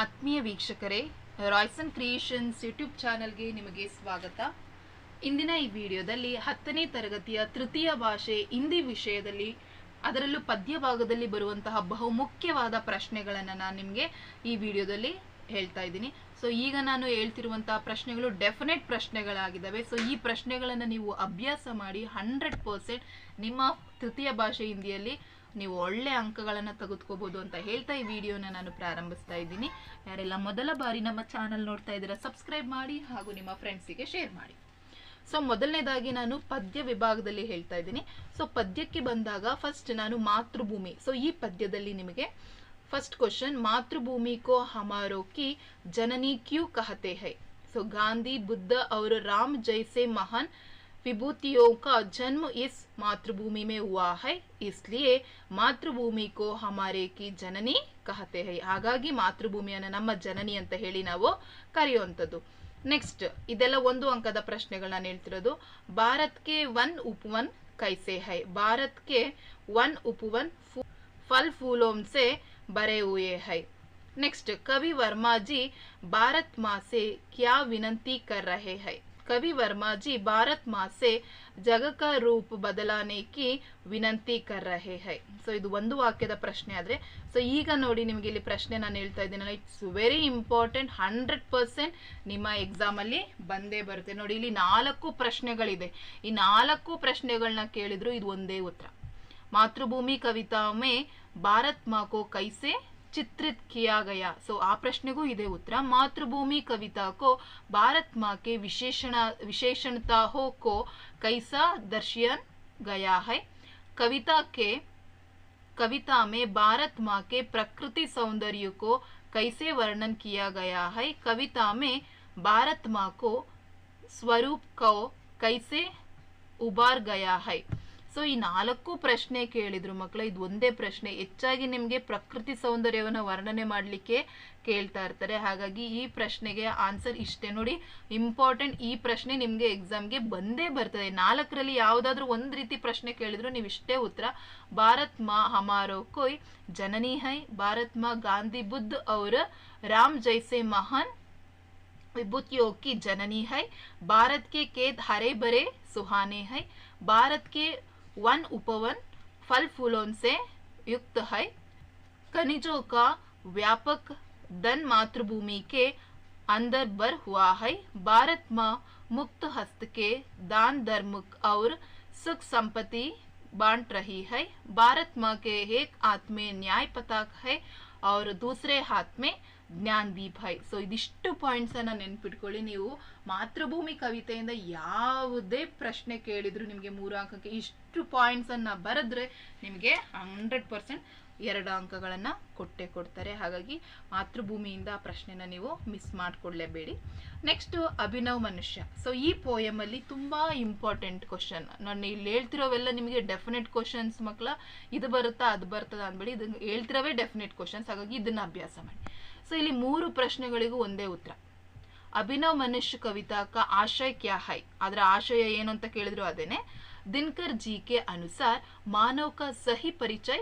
ಆತ್ಮೀಯ ವೀಕ್ಷಕರೇ Royson creations YouTube ಚಾನಲ್ಗೆ ನಿಮಗೆ ಸ್ವಾಗತ. ಇಂದಿನ ಈ ವಿಡಿಯೋದಲ್ಲಿ ಹತ್ತನೇ ತರಗತಿಯ ತೃತೀಯ ಭಾಷೆ ಹಿಂದಿ ವಿಷಯದಲ್ಲಿ, ಅದರಲ್ಲೂ ಪದ್ಯ ಭಾಗದಲ್ಲಿ ಬರುವಂತಹ ಬಹುಮುಖ್ಯವಾದ ಪ್ರಶ್ನೆಗಳನ್ನು ನಾನು ನಿಮಗೆ ಈ ವಿಡಿಯೋದಲ್ಲಿ ಹೇಳ್ತಾ ಇದ್ದೀನಿ. ಸೊ ಈಗ ನಾನು ಹೇಳ್ತಿರುವಂತಹ ಪ್ರಶ್ನೆಗಳು ಡೆಫಿನೆಟ್ ಪ್ರಶ್ನೆಗಳಾಗಿದ್ದಾವೆ. ಸೊ ಈ ಪ್ರಶ್ನೆಗಳನ್ನು ನೀವು ಅಭ್ಯಾಸ ಮಾಡಿ ಹಂಡ್ರೆಡ್ ಪರ್ಸೆಂಟ್ ನಿಮ್ಮ ತೃತೀಯ ಭಾಷೆ ಹಿಂದಿಯಲ್ಲಿ ನೀವು ಒಳ್ಳೆ ಅಂಕಗಳನ್ನು ತೆಗೆದುಕೋಬಹುದು ಅಂತ ಹೇಳ್ತಾ ಈ ವಿಡಿಯೋನ ನಾನು ಪ್ರಾರಂಭಿಸ್ತಾ ಇದ್ದೀನಿ. ಯಾರೆಲ್ಲ ಮೊದಲ ಬಾರಿ ನಮ್ಮ ಚಾನಲ್ ನೋಡ್ತಾ ಇದ್ದೀರಾ ಸಬ್ಸ್ಕ್ರೈಬ್ ಮಾಡಿ ಹಾಗೂ ನಿಮ್ಮ ಫ್ರೆಂಡ್ಸಿಗೆ ಶೇರ್ ಮಾಡಿ. ಸೊ ಮೊದಲನೇದಾಗಿ ನಾನು ಪದ್ಯ ವಿಭಾಗದಲ್ಲಿ ಹೇಳ್ತಾ ಇದ್ದೀನಿ. ಸೊ ಪದ್ಯಕ್ಕೆ ಬಂದಾಗ ಫಸ್ಟ್ ನಾನು ಮಾತೃಭೂಮಿ. ಸೊ ಈ ಪದ್ಯದಲ್ಲಿ ನಿಮಗೆ ಫಸ್ಟ್ ಕ್ವಶನ್ ಮಾತೃಭೂಮಿ ಕೋ ಹಮಾರೋಕಿ ಜನನಿ ಕ್ಯೂ ಕಹತೆ ಹೈ? ಸೊ ಗಾಂಧಿ, ಬುದ್ಧ, ಅವರು ರಾಮ್ ಜೈಸೆ ಮಹಾನ್ विभूतियों का जन्म इस मातृभूमि में हुआ है इसलिए ಮಾತೃಭೂಮಿ ಕೋ ಹಮಾರೆ ಕಿ ಜನನಿ ಕಹತೆ ಹೈ ಹಾಗಾಗಿ ಮಾತೃಭೂಮಿಯನ್ನು ನಮ್ಮ ಜನನಿ ಅಂತ ಹೇಳಿ ನಾವು ಕರೆಯುವಂಥದ್ದು ನೆಕ್ಸ್ಟ್ ಇದೆಲ್ಲ ಒಂದು ಅಂಕದ ಪ್ರಶ್ನೆಗಳು ನಾನು ಹೇಳ್ತಿರೋದು ಭಾರತ್ಗೆ ಒನ್ ಉಪವನ್ ಕೈಸೆ ಹೈ ಭಾರತ್ಗೆ ಒನ್ ಉಪವನ್ फल फूलों से भरे हुए है नेक्स्ट कवि वर्मा जी भारत माँ से क्या विनंती कर रहे हैं कवि वर्मा जी भारत माँ से जगह का रूप बदलाने की ವಿನಂತಿ ಕರ್ ರಹೆ ಹೈ ಸೊ ಇದು ಒಂದು ವಾಕ್ಯದ ಪ್ರಶ್ನೆ ಆದರೆ ಸೊ ಈಗ ನೋಡಿ ನಿಮಗೆ ಇಲ್ಲಿ ಪ್ರಶ್ನೆ ನಾನು ಹೇಳ್ತಾ ಇದ್ದೀನಲ್ಲ it's very important hundred percent ನಿಮ್ಮ ಎಕ್ಸಾಮಲ್ಲಿ ಬಂದೇ ಬರುತ್ತೆ ನೋಡಿ ಇಲ್ಲಿ ನಾಲ್ಕು ಪ್ರಶ್ನೆಗಳಿದೆ ಈ ನಾಲ್ಕು ಪ್ರಶ್ನೆಗಳನ್ನ ಕೇಳಿದ್ರು ಇದು ಒಂದೇ ಉತ್ತರ मातृभूमि कविता में भारत माँ को कैसे चित्रित किया गया सो आ प्रश्न को इधे उत्तर मातृभूमि कविता को भारत माँ के विशेषण विशेषणताओं को कैसा दर्शन गया है कविता के कविता में भारत माँ के प्रकृति सौंदर्य को कैसे वर्णन किया गया है कविता में भारत माँ को स्वरूप को कैसे ಉಬಾರ್ ಗಯಾ ಹೈ ಸೊ ಈ ನಾಲ್ಕು ಪ್ರಶ್ನೆ ಕೇಳಿದ್ರು ಮಕ್ಕಳ ಇದು ಒಂದೇ ಪ್ರಶ್ನೆ ಹೆಚ್ಚಾಗಿ ನಿಮಗೆ ಪ್ರಕೃತಿ ಸೌಂದರ್ಯವನ್ನು ವರ್ಣನೆ ಮಾಡಲಿಕ್ಕೆ ಕೇಳ್ತಾ ಇರ್ತಾರೆ ಹಾಗಾಗಿ ಈ ಪ್ರಶ್ನೆಗೆ ಆನ್ಸರ್ ಇಷ್ಟೇ ನೋಡಿ ಇಂಪಾರ್ಟೆಂಟ್ ಈ ಪ್ರಶ್ನೆ ನಿಮಗೆ ಎಕ್ಸಾಮ್ಗೆ ಬಂದೇ ಬರ್ತದೆ ನಾಲ್ಕರಲ್ಲಿ ಯಾವುದಾದ್ರೂ ಒಂದು ರೀತಿ ಪ್ರಶ್ನೆ ಕೇಳಿದ್ರು ನೀವು ಇಷ್ಟೇ ಉತ್ತರ ಭಾರತ್ ಮಾ ಹಮಾರೋ ಕೊಯ್ ಜನನಿ ಹೈ ಭಾರತ್ ಮಾ ಗಾಂಧಿ ಬುದ್ಧ ಅವ್ರ ರಾಮ್ ಜೈಸೆ ಮಹಾನ್ विभूतियों की जननी है भारत के खेत हरे भरे सुहाने हैं भारत के वन उपवन फल फूलों से युक्त है। खनिजों का व्यापक धन मातृभूमि के अंदर भर हुआ है। भारत माँ मुक्त हस्त के दान, धर्म और सुख संपत्ति बांट रही है। भारत माँ के एक हाथ में न्याय पताक है और दूसरे हाथ में ಜ್ಞಾನ್ ಹೈ. ಸೊ ಇದಿಷ್ಟು ಪಾಯಿಂಟ್ಸನ್ನು ನೆನ್ಪಿಟ್ಕೊಳ್ಳಿ. ನೀವು ಮಾತೃಭೂಮಿ ಕವಿತೆಯಿಂದ ಯಾವುದೇ ಪ್ರಶ್ನೆ ಕೇಳಿದ್ರು ನಿಮಗೆ ಮೂರು ಅಂಕಕ್ಕೆ ಇಷ್ಟು ಪಾಯಿಂಟ್ಸನ್ನು ಬರೆದ್ರೆ ನಿಮಗೆ ಹಂಡ್ರೆಡ್ ಪರ್ಸೆಂಟ್ ಎರಡು ಅಂಕಗಳನ್ನು ಕೊಟ್ಟೆ ಕೊಡ್ತಾರೆ. ಹಾಗಾಗಿ ಮಾತೃಭೂಮಿಯಿಂದ ಆ ಪ್ರಶ್ನೆನ ನೀವು ಮಿಸ್ ಮಾಡಿಕೊಳ್ಳೇಬೇಡಿ ನೆಕ್ಸ್ಟು ಅಭಿನವ್ ಮನುಷ್ಯ. ಸೊ ಈ ಪೋಯಮಲ್ಲಿ ತುಂಬ ಇಂಪಾರ್ಟೆಂಟ್ ಕ್ವಶನ್ ನಾನು ಇಲ್ಲಿ ಹೇಳ್ತಿರೋವೆಲ್ಲ ನಿಮಗೆ ಡೆಫಿನೆಟ್ ಕ್ವಶನ್ಸ್ ಮಕ್ಕಳ ಇದು ಬರುತ್ತಾ, ಅದು ಬರ್ತದ ಅಂದ್ಬೇಡಿ ಇದು ಹೇಳ್ತಿರೋವೇ ಡೆಫಿನೆಟ್ ಕ್ವಶನ್ಸ್ ಹಾಗಾಗಿ ಇದನ್ನು ಅಭ್ಯಾಸ ಮಾಡಿ. ಸೊ ಇಲ್ಲಿ ಮೂರು ಪ್ರಶ್ನೆಗಳಿಗೂ ಒಂದೇ ಉತ್ತರ. ಅಭಿನವ್ ಮನುಷ್ಯ ಕವಿತಾ ಕ ಆಶಯ ಕ್ಯಾ ಹೈ? ಅದರ ಆಶಯ ಏನು ಅಂತ ಕೇಳಿದ್ರು ಅದೇನೆ, ದಿನಕರ್ ಜಿ ಕೆ ಅನುಸಾರ್ ಮಾನವ ಕ ಸಹಿ ಪರಿಚಯ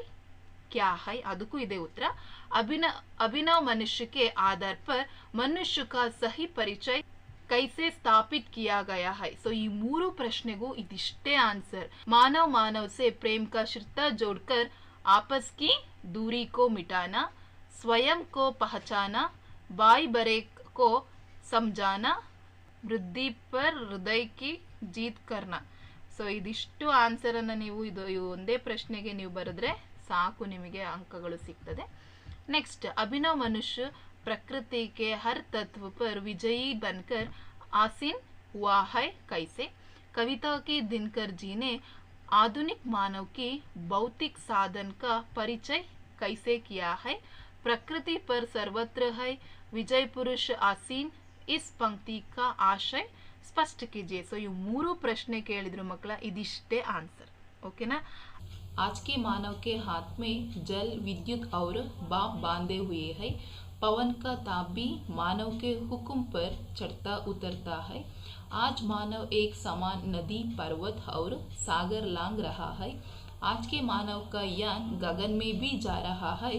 ಕ್ಯಾ ಹೈ? ಅದಕ್ಕೂ ಇದೇ ಉತ್ತರ. ಅಭಿನ, ಅಭಿನವ್ ಮನುಷ್ಯಕ್ಕೆ ಆಧಾರ್ ಪರ್ ಮನುಷ್ಯ ಕ ಸಹಿ ಪರಿಚಯ ಕೈಸೆ ಸ್ಥಾಪಿತ್ ಕಿಯಾ ಗಯಾ ಹೈ? ಸೊ ಈ ಮೂರು ಪ್ರಶ್ನೆಗೂ ಇದಿಷ್ಟೇ ಆನ್ಸರ್. ಮಾನವ್ ಮಾನವ್ ಸೆ ಪ್ರೇಮ್ ಕ ಶ್ರತ ಜೋಡ್ಕರ್ ಆಪಸ್ ಕಿ ದೂರಿ ಕೋ ಮಿಟಾನಾ स्वयं को पहचाना बाई बरे को समझाना ವೃದ್ಧಿ ಪರ್ ಹೃದಯ ಕಿ ಜೀತ್ ಕರ್ನ ಸೊ ಇದಿಷ್ಟು ಆನ್ಸರನ್ನು ನೀವು ಇದು ಇವು ಒಂದೇ ಪ್ರಶ್ನೆಗೆ ನೀವು ಬರೆದ್ರೆ ಸಾಕು ನಿಮಗೆ ಅಂಕಗಳು ಸಿಗ್ತದೆ ನೆಕ್ಸ್ಟ್ ಅಭಿನವ್ ಮನುಷ್ಯ प्रकृति के हर तत्व पर विजयी बनकर आसीन हुआ है कैसे कविता के दिनकर जी ने आधुनिक मानव की भौतिक साधन का परिचय कैसे किया है प्रकृति पर सर्वत्र है विजय पुरुष आसीन इस पंक्ति का आशय ಸ್ಪಷ್ಟ कीजिए ಸೊ ಇವು ಮೂರು ಪ್ರಶ್ನೆ ಕೇಳಿದ್ರು ಮಕ್ಕಳ ಇದಿಷ್ಟೇ ಆನ್ಸರ್ ಓಕೆನಾ आज के मानव के हाथ में जल विद्युत और बाप बांधे हुए है पवन का ताप भी मानव के हुक्म पर चढ़ता उतरता है आज मानव एक समान नदी पर्वत और सागर लांग रहा है आज के मानव का यान गगन में भी जा रहा है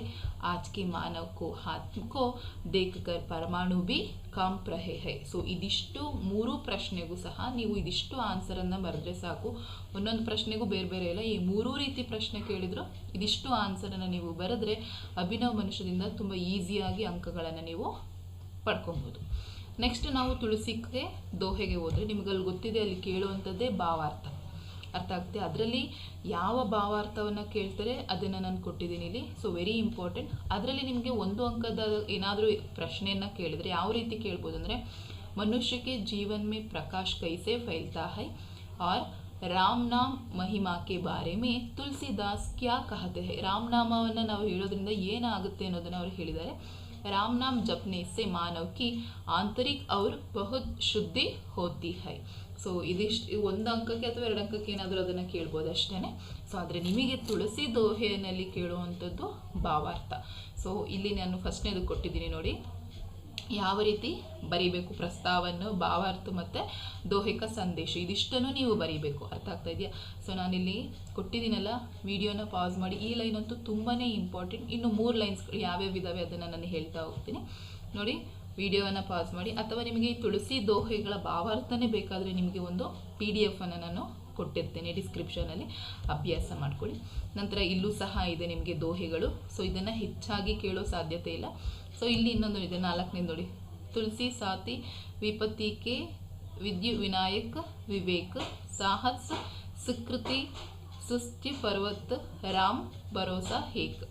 आज के मानव को हाथ को देखकर ಪರಮಾಣು ಬಿ ಕಾಂಪ್ ರಹೆ ಹೈ ಸೊ ಇದಿಷ್ಟು ಮೂರು ಪ್ರಶ್ನೆಗೂ ಸಹ ನೀವು ಇದಿಷ್ಟು ಆನ್ಸರನ್ನು ಬರೆದ್ರೆ ಸಾಕು ಒಂದೊಂದು ಪ್ರಶ್ನೆಗೂ ಬೇರೆ ಬೇರೆ ಇಲ್ಲ ಈ ಮೂರೂ ರೀತಿ ಪ್ರಶ್ನೆ ಕೇಳಿದ್ರು ಇದಿಷ್ಟು ಆನ್ಸರನ್ನು ನೀವು ಬರೆದ್ರೆ ಅಭಿನವ್ ಮನುಷ್ಯದಿಂದ ತುಂಬ ಈಸಿಯಾಗಿ ಅಂಕಗಳನ್ನು ನೀವು ಪಡ್ಕೊಬೋದು ನೆಕ್ಸ್ಟ್ ನಾವು ತುಳಸಿಗೆ ದೋಹೆಗೆ ಹೋದರೆ ನಿಮಗೆ ಅಲ್ಲಿ ಗೊತ್ತಿದೆ ಅಲ್ಲಿ ಕೇಳುವಂಥದ್ದೇ ಭಾವಾರ್ಥ ಅರ್ಥ ಆಗುತ್ತೆ ಅದರಲ್ಲಿ ಯಾವ ಭಾವಾರ್ಥವನ್ನು ಕೇಳ್ತಾರೆ, ಅದನ್ನು ನಾನು ಕೊಟ್ಟಿದ್ದೀನಿ ಇಲ್ಲಿ. ಸೊ ವೆರಿ ಇಂಪಾರ್ಟೆಂಟ್ ಅದರಲ್ಲಿ ನಿಮಗೆ ಒಂದು ಅಂಕದ ಏನಾದರೂ ಪ್ರಶ್ನೆಯನ್ನು ಕೇಳಿದರೆ ಯಾವ ರೀತಿ ಕೇಳ್ಬೋದು ಅಂದರೆ, ಮನುಷ್ಯಕ್ಕೆ ಜೀವನ್ ಮೇ ಪ್ರಕಾಶ್ ಕೈಸೆ ಫೈಲ್ತಾ ಹೈ, ಆರ್ ರಾಮ್ ನಾಮ್ ಮಹಿಮಾ ಕೆ ಬಾರೆ ಮೇ ತುಳಸಿದಾಸ್ ಕ್ಯಾ ಕಹತೆ ಹೈ. ರಾಮನಾಮವನ್ನು ನಾವು ಹೇಳೋದ್ರಿಂದ ಏನಾಗುತ್ತೆ ಅನ್ನೋದನ್ನು ಅವರು ಹೇಳಿದ್ದಾರೆ. ರಾಮ್ ನಾಮ್ ಜಪ್ನೆ से ಮಾನವ್ ಕಿ ಆಂತರಿಕ್ और बहुत ಶುದ್ಧಿ ಹೋತಿ ಹೈ ಸೊ ಇದಿಷ್ಟು ಒಂದು ಅಂಕಕ್ಕೆ ಅಥವಾ ಎರಡು ಅಂಕಕ್ಕೆ ಏನಾದರೂ ಅದನ್ನು ಕೇಳ್ಬೋದು ಅಷ್ಟೇ ಸೊ ಆದರೆ ನಿಮಗೆ ತುಳಸಿ ದೋಹೆಯಲ್ಲಿ ಕೇಳುವಂಥದ್ದು ಭಾವಾರ್ಥ ಸೊ ಇಲ್ಲಿ ನಾನು ಫಸ್ಟ್ನೇದು ಕೊಟ್ಟಿದ್ದೀನಿ ನೋಡಿ ಯಾವ ರೀತಿ ಬರಿಬೇಕು ಪ್ರಸ್ತಾವನ್ನು ಭಾವಾರ್ಥ ಮತ್ತು ದೋಹಿಕ ಸಂದೇಶ? ಇದಿಷ್ಟನ್ನು ನೀವು ಬರಿಬೇಕು. ಅರ್ಥ ಆಗ್ತಾ ಇದೆಯಾ? ಸೊ ನಾನಿಲ್ಲಿ ಕೊಟ್ಟಿದ್ದೀನಲ್ಲ, ವಿಡಿಯೋನ ಪಾಸ್ ಮಾಡಿ. ಈ ಲೈನ್ ಅಂತೂ ತುಂಬಾ ಇಂಪಾರ್ಟೆಂಟ್ ಇನ್ನು ಮೂರು ಲೈನ್ಸ್ಗಳು ಯಾವ್ಯಾವ ಇದಾವೆ ಅದನ್ನು ನಾನು ಹೇಳ್ತಾ ಹೋಗ್ತೀನಿ. ನೋಡಿ, ವಿಡಿಯೋವನ್ನು ಪಾಸ್ ಮಾಡಿ. ಅಥವಾ ನಿಮಗೆ ಈ ತುಳಸಿ ದೋಹೆಗಳ ಭಾವಾರ್ಥನೇ ಬೇಕಾದರೆ ನಿಮಗೆ ಒಂದು ಪಿ ಡಿ ಎಫನ್ನು ನಾನು ಕೊಟ್ಟಿರ್ತೇನೆ. ಡಿಸ್ಕ್ರಿಪ್ಷನಲ್ಲಿ ಅಭ್ಯಾಸ ಮಾಡ್ಕೊಳ್ಳಿ. ನಂತರ ಇಲ್ಲೂ ಸಹ ಇದೆ ನಿಮಗೆ ದೋಹೆಗಳು. ಸೊ ಇದನ್ನು ಹೆಚ್ಚಾಗಿ ಕೇಳೋ ಸಾಧ್ಯತೆ ಇಲ್ಲ. ಸೊ ಇಲ್ಲಿ ಇನ್ನೊಂದು ಇದೆ. ನಾಲ್ಕನೇ ನೋಡಿ. ತುಳಸಿ ಸಾತಿ ವಿಪತ್ತಿಕೆ, ವಿದ್ಯು, ವಿನಾಯಕ್, ವಿವೇಕ್, ಸಾಹಸ್, ಸುಕೃತಿ ಸುಸ್ತಿ ಪರ್ವತ್, ರಾಮ್, ಭರೋಸಾ ಹೇಕ್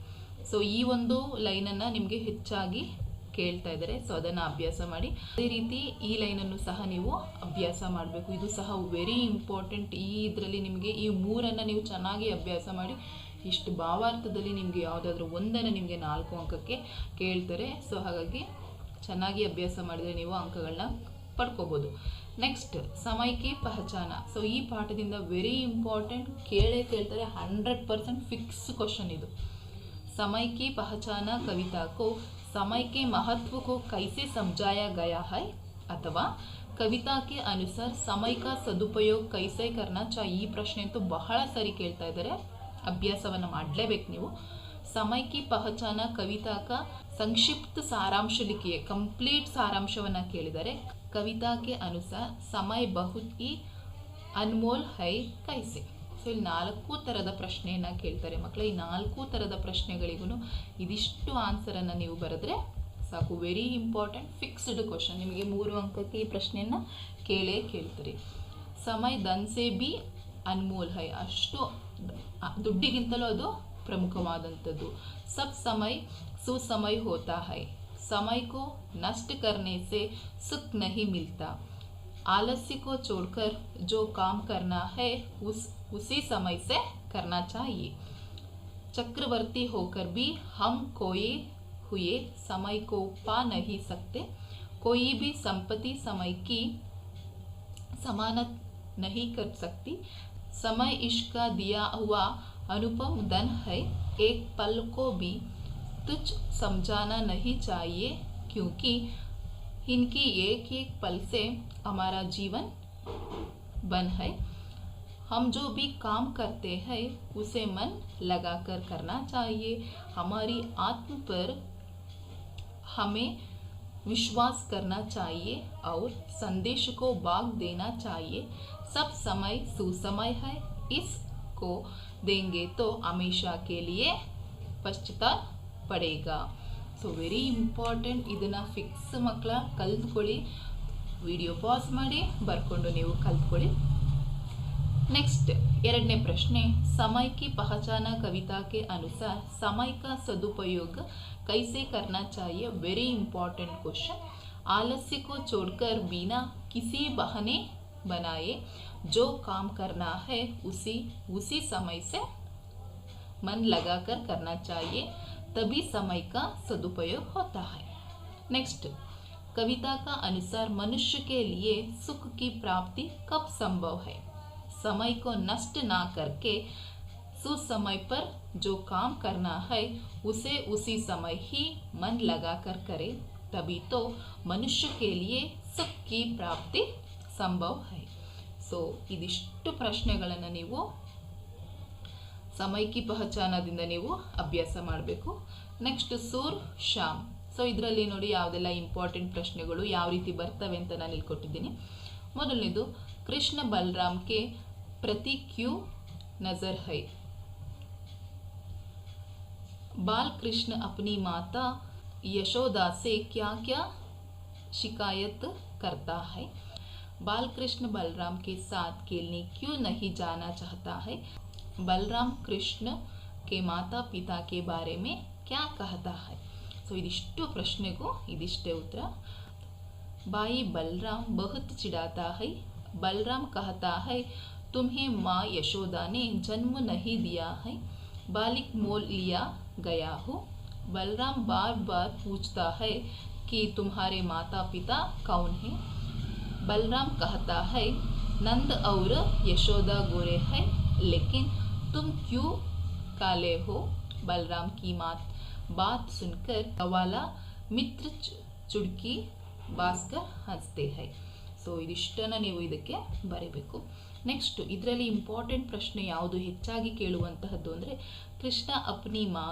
ಸೊ ಈ ಒಂದು ಲೈನನ್ನು ನಿಮಗೆ ಹೆಚ್ಚಾಗಿ ಕೇಳ್ತಾ ಇದ್ದಾರೆ. ಸೊ ಅದನ್ನು ಅಭ್ಯಾಸ ಮಾಡಿ. ಅದೇ ರೀತಿ ಈ ಲೈನನ್ನು ಸಹ ನೀವು ಅಭ್ಯಾಸ ಮಾಡಬೇಕು. ಇದು ಸಹ ವೆರಿ ಇಂಪಾರ್ಟೆಂಟ್ ಈ ಇದರಲ್ಲಿ ನಿಮಗೆ ಈ ಮೂರನ್ನು ನೀವು ಚೆನ್ನಾಗಿ ಅಭ್ಯಾಸ ಮಾಡಿ ಇಷ್ಟು ಭಾವಾರ್ಥದಲ್ಲಿ ನಿಮಗೆ ಯಾವುದಾದ್ರೂ ಒಂದನ್ನು ನಿಮಗೆ ನಾಲ್ಕು ಅಂಕಕ್ಕೆ ಕೇಳ್ತಾರೆ. ಸೊ ಹಾಗಾಗಿ ಚೆನ್ನಾಗಿ ಅಭ್ಯಾಸ ಮಾಡಿದರೆ ನೀವು ಅಂಕಗಳನ್ನ ಪಡ್ಕೋಬೋದು. ನೆಕ್ಸ್ಟ್ ಸಮಯಕ್ಕೆ ಪಹಚಾನ. ಸೊ ಈ ಪಾಠದಿಂದ ವೆರಿ ಇಂಪಾರ್ಟೆಂಟ್ ಕೇಳೇ ಕೇಳ್ತಾರೆ. ಹಂಡ್ರೆಡ್ ಪರ್ಸೆಂಟ್ ಫಿಕ್ಸ್ ಕ್ವಶನ್ ಇದು. ಸಮಯಕ್ಕೆ ಪಹಚಾನ ಕವಿತಾಕೋ ಸಮಯಕ್ಕೆ ಮಹತ್ವಕ್ಕೋ ಕೈಸೆ ಸಂಜಾಯ ಗಯಾ ಹೈ, ಅಥವಾ ಕವಿತಾ ಕೆ ಅನುಸಾರ ಸಮಯಕ ಸದುಪಯೋಗ ಕೈಸೈ ಕರ್ನಾ ಚಾ, ಈ ಪ್ರಶ್ನೆ ಅಂತೂ ಬಹಳ ಸರಿ ಕೇಳ್ತಾ ಇದ್ದಾರೆ. ಅಭ್ಯಾಸವನ್ನು ಮಾಡಲೇಬೇಕು ನೀವು. ಸಮಯಕ್ಕೆ ಪಹಚಾನ ಕವಿತಾ का ಸಂಕ್ಷಿಪ್ತ ಸಾರಾಂಶ ಲಿಖಿಯೇ ಕಂಪ್ಲೀಟ್ ಸಾರಾಂಶವನ್ನು ಕೇಳಿದರೆ ಕವಿತಾಕ್ಕೆ ಅನುಸಾರ ಸಮಯ ಬಹುತ್ ಈ ಅನ್ಮೋಲ್ ಹೈ ಕೈಸೆ. ಸೊ, ಇಲ್ಲಿ ನಾಲ್ಕು ಥರದ ಪ್ರಶ್ನೆಯನ್ನು ಕೇಳ್ತಾರೆ ಮಕ್ಕಳು ಈ ನಾಲ್ಕು ಥರದ ಪ್ರಶ್ನೆಗಳಿಗೂ ಇದಿಷ್ಟು ಆನ್ಸರನ್ನು ನೀವು ಬರೆದ್ರೆ ಸಾಕು. ವೆರಿ ಇಂಪಾರ್ಟೆಂಟ್ ಫಿಕ್ಸ್ಡ್ ಕ್ವಶನ್ ನಿಮಗೆ ಮೂರು ಅಂಕಕ್ಕೆ ಈ ಪ್ರಶ್ನೆಯನ್ನು ಕೇಳೇ ಕೇಳ್ತಾರೆ. ಸಮಯ ದನ್ಸೆ ಬಿ ಅನ್ಮೋಲ್ ಹೈ. ಅಷ್ಟು ದುಡ್ಡಿಗಿಂತಲೂ ಅದು ಪ್ರಮುಖವಾದಂಥದ್ದು ಸಬ್ ಸಮಯ ಸುಸಮಯ ಹೋತಾ ಹೈ समय को नष्ट करने से सुख नहीं मिलता आलस्य को छोड़कर जो काम करना है उस उसी समय से करना चाहिए चक्रवर्ती होकर भी हम खोए हुए समय को पा नहीं सकते कोई भी संपत्ति समय की समानत नहीं कर सकती समय इसका दिया हुआ अनुपम धन है। एक पल को भी तुच्छ समझाना नहीं चाहिए, क्योंकि इनकी एक एक पल से हमारा जीवन बन है। हम जो भी काम करते हैं, उसे मन लगाकर करना चाहिए। हमारी आत्म पर हमें विश्वास करना चाहिए और संदेश को भाग देना चाहिए। सब समय सुसमय है इसको देंगे तो हमेशा के लिए ಪಶ್ಚಾತ್ತಾಪ ಪಡೇಗ ಸೊ ವೆರಿ ಇಂಪಾರ್ಟೆಂಟ್ ಇದನ್ನು ಫಿಕ್ಸ್ ಮಕ್ಕಳ ಕಲ್ತ್ಕೊಳ್ಳಿ ವಿಡಿಯೋ ಪಾಸ್ ಮಾಡಿ ಬರ್ಕೊಂಡು ನೀವು ಕಲ್ತ್ಕೊಳ್ಳಿ नेक्स्ट ಎರಡನೇ ಪ್ರಶ್ನೆ समय की पहचाना कविता के अनुसार समय का सदुपयोग कैसे करना चाहिए वेरी इंपॉर्टेंट क्वेश्चन आलस्य को छोड़कर बिना किसी बहाने बनाए, जो काम करना है उसी उसी समय से मन लगाकर करना चाहिए, तभी समय का सदुपयोग होता है। नेक्स्ट कविता का अनुसार मनुष्य के लिए सुख की प्राप्ति कब संभव है? समय को नष्ट ना करके सुसमय पर जो काम करना है, उसे उसी समय ही मन लगाकर करे, तभी तो मनुष्य के लिए सुख की प्राप्ति ಸಂಭವ ಹೈ. ಸೊ ಇದಿಷ್ಟು ಪ್ರಶ್ನೆಗಳನ್ನು ನೀವು ಸಮೈಕಿ ಪಹಚಾನದಿಂದ ನೀವು ಅಭ್ಯಾಸ ಮಾಡಬೇಕು. ನೆಕ್ಸ್ಟ್ ಸೂರ್ ಶಾಮ್ ಸೊ ಇದರಲ್ಲಿ ನೋಡಿ ಯಾವುದೆಲ್ಲ ಇಂಪಾರ್ಟೆಂಟ್ ಪ್ರಶ್ನೆಗಳು ಯಾವ ರೀತಿ ಬರ್ತವೆ ಅಂತ ನಾನು ಇಲ್ಲಿ ಕೊಟ್ಟಿದ್ದೀನಿ ಮೊದಲನೇದು, ಕೃಷ್ಣ ಬಲರಾಮ್ಗೆ ಪ್ರತಿ ಕ್ಯೂ ನಜರ್ ಹೈ. ಬಾಲ್ ಕೃಷ್ಣ ಅಪ್ನಿ ಮಾತಾ, ಯಶೋದಾಸೆ ಕ್ಯಾ ಕ್ಯಾ ಶಿಕಾಯತ್ ಕರ್ತಾ ಹೈ. बाल कृष्ण बलराम के साथ खेलने क्यों नहीं जाना चाहता है बलराम कृष्ण के माता पिता के बारे में क्या कहता है ಸೊ ಇದಿಷ್ಟು ಪ್ರಶ್ನೆಗೂ ಇದಿಷ್ಟೇ ಉತ್ತರ बाई बलराम बहुत चिढ़ाता है बलराम कहता है तुम्हें माँ यशोदा ने जन्म नहीं दिया है बालिक मोल लिया गया हो बलराम बार बार पूछता है कि तुम्हारे माता पिता कौन हैं बलराम कहता है नंद और यशोदा गोरे हैं लेकिन तुम क्यों काले हो बलराम की मात बात सुनकर वाला मित्र चु- चुड़की ಭಾಸ್ಕರ್ ಹಸ್ತೆ ಹೈ ಸೊ ಇದಿಷ್ಟನ್ನು ನೀವು ಇದಕ್ಕೆ ಬರೀಬೇಕು ನೆಕ್ಸ್ಟ್ ಇದರಲ್ಲಿ ಇಂಪಾರ್ಟೆಂಟ್ ಪ್ರಶ್ನೆ ಯಾವುದು ಹೆಚ್ಚಾಗಿ ಕೇಳುವಂತಹದ್ದು ಅಂದರೆ ಕೃಷ್ಣ ಅಪ್ನಿ ಮಾ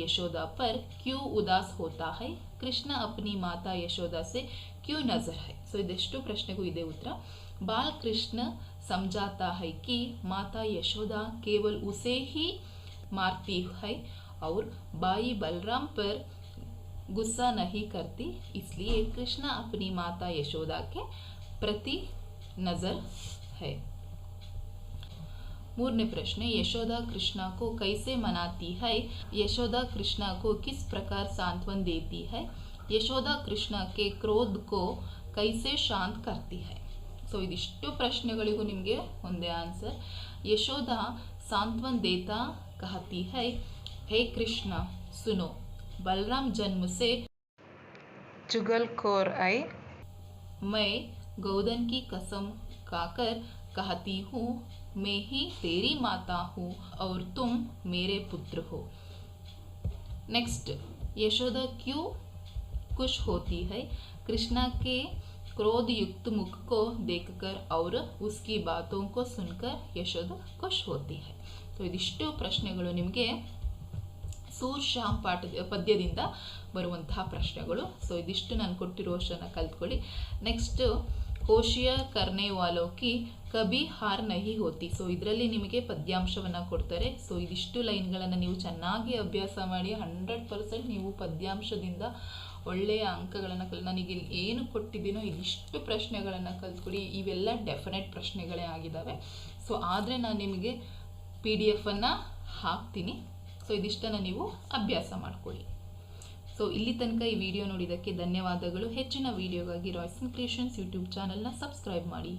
ಯಶೋದಾ ಪರ್ ಕ್ಯೂ ಉದಾಸ್ ಹೋತಾ ಹೈ ಕೃಷ್ಣ ಅಪ್ನಿ ಮಾತಾ ಯಶೋದಾ ಸೆ ಕ್ಯೂ ನಜರ್ ಹೈ ಸೊ ಇದೆಷ್ಟು ಪ್ರಶ್ನೆಗೂ ಇದೆ ಉತ್ತರ ಬಾಲ್ ಕೃಷ್ಣ समझाता है कि माता यशोदा केवल उसे ही मारती है और भाई बलराम पर गुस्सा नहीं करती इसलिए कृष्ण अपनी माता यशोदा के प्रति नजर है मूरने प्रश्न यशोदा कृष्णा को कैसे मनाती है यशोदा कृष्णा को किस प्रकार सांत्वन देती है यशोदा कृष्णा के क्रोध को कैसे शांत करती है ಸೊ ಇದಿಷ್ಟು ಪ್ರಶ್ನೆಗಳಿಗೂ ನಿಮಗೆ ಒಂದೇ ಆನ್ಸರ್ ಯಶೋದ सांत्वन देता कहती है हे कृष्ण सुनो बलराम जन्म से चुगलखोर है मैं गौदन की कसम खाकर कहती हूँ मैं ही तेरी माता हूँ और तुम मेरे पुत्र हो नेक्स्ट यशोदा क्यों खुश होती है कृष्णा के क्रोध युक्त मुख को देखकर और उसकी बातों को सुनकर यशोदा खुश होती है ಸೊ ಇದಿಷ್ಟು ಪ್ರಶ್ನೆಗಳು ನಿಮಗೆ ಸೂರ್ ಶ್ಯಾಮ್ ಪಾಠ ಪದ್ಯದಿಂದ ಬರುವಂತಹ ಪ್ರಶ್ನೆಗಳು ಸೊ ಇದಿಷ್ಟು ನಾನು ಕೊಟ್ಟಿರುವಷ್ಟನ್ನು ಕಲ್ತ್ಕೊಳ್ಳಿ ನೆಕ್ಸ್ಟ್ ಹೋಶಿಯ ಕರ್ನೆ ವಾಲೋಕಿ ಕಬಿ ಹಾರ್ ನಹಿ ಹೋತಿ. ಸೊ ಇದರಲ್ಲಿ ನಿಮಗೆ ಪದ್ಯಾಂಶವನ್ನು ಕೊಡ್ತಾರೆ. ಸೊ ಇದಿಷ್ಟು ಲೈನ್ಗಳನ್ನು ನೀವು ಚೆನ್ನಾಗಿ ಅಭ್ಯಾಸ ಮಾಡಿ ಹಂಡ್ರೆಡ್ ಪರ್ಸೆಂಟ್ ನೀವು ಪದ್ಯಾಂಶದಿಂದ ಒಳ್ಳೆಯ ಅಂಕಗಳನ್ನು ಕಲ್, ನನಗೆ ಏನು ಕೊಟ್ಟಿದ್ದೀನೋ ಇದಿಷ್ಟು ಪ್ರಶ್ನೆಗಳನ್ನು ಕಲ್ತ್ಕೊಡಿ. ಇವೆಲ್ಲ ಡೆಫಿನೆಟ್ ಪ್ರಶ್ನೆಗಳೇ ಆಗಿದ್ದಾವೆ. ಸೊ ಆದರೆ ನಾನು ನಿಮಗೆ ಪಿ ಡಿ ಎಫನ್ನು ಹಾಕ್ತೀನಿ. ಸೊ ಇದಿಷ್ಟನ್ನು ನೀವು ಅಭ್ಯಾಸ ಮಾಡ್ಕೊಳ್ಳಿ. ಸೊ ಇಲ್ಲಿ ತನಕ ಈ ವಿಡಿಯೋ ನೋಡಿದ್ದಕ್ಕೆ ಧನ್ಯವಾದಗಳು. ಹೆಚ್ಚಿನ ವಿಡಿಯೋಗಾಗಿ ರಾಯ್ಸನ್ ಕ್ರಿಯೇಷನ್ಸ್ ಯೂಟ್ಯೂಬ್ ಚಾನಲ್ನ ಸಬ್ಸ್ಕ್ರೈಬ್ ಮಾಡಿ.